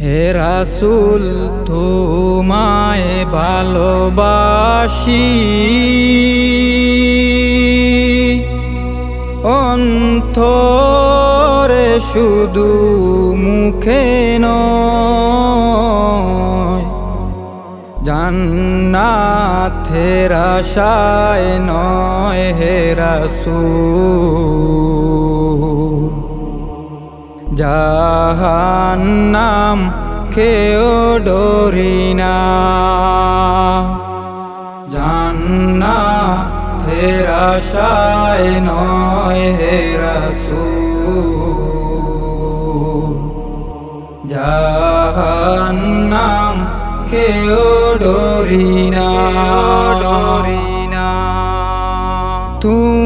হে রাসুল তোমায় ভালোবাসি। অন্তরে শুধু মুখে নয় জান্নাথের নয় হে রাসূল। জাহান্নাম কেও ডরি না। জান্নাথের আশায় নয় হে রাসূল। জাহান্নাম কেও ডরি না। ডরি না। তোমায়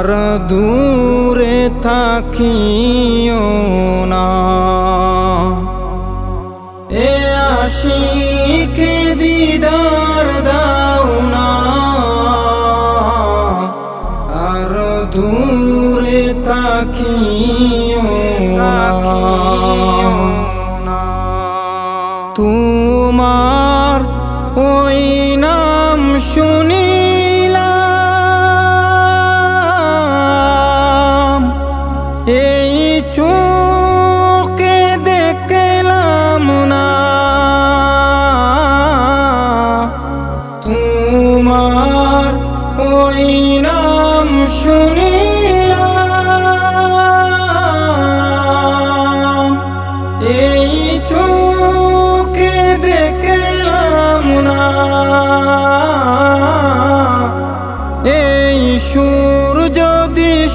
আর দূরে থাকিও না। এ আশিকে দিদার দাও না। আর দূরে তাকিও না।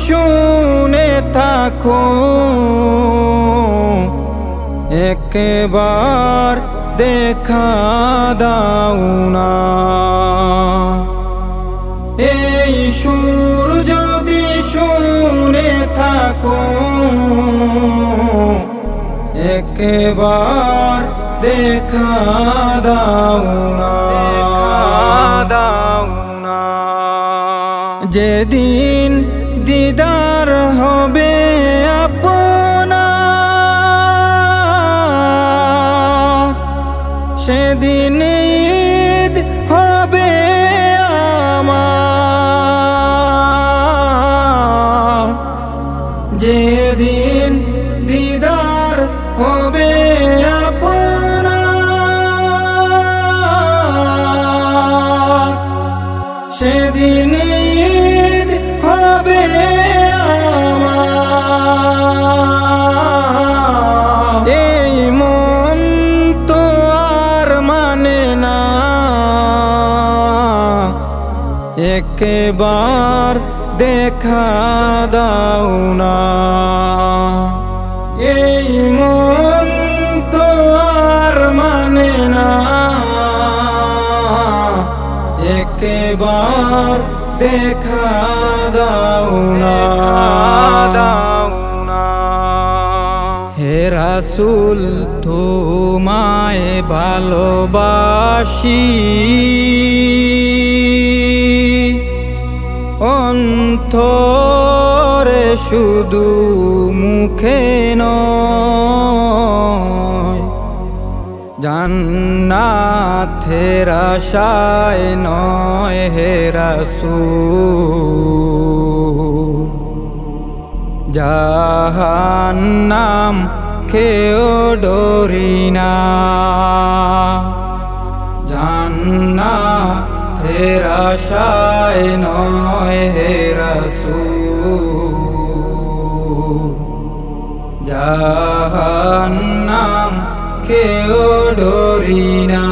শুনে থাকো। একবার দেখা দাও না। এই সুর যদি শুনে থাকো একবার দেখা দাও না। যেদিন একবার দেখা দাও না। এই মন তো আর মানে না। একবার দেখা দাও না। হে রাসুল, তোমায় ভালোবাসি। অন্তরে শুধু মুখে জান্নাথের আশায় নয় হে রাসূল। জাহান্নাম কেও ডরি না আশায় নয় হে রাসূল। জাহান্নাম খেয়েও ডরি না।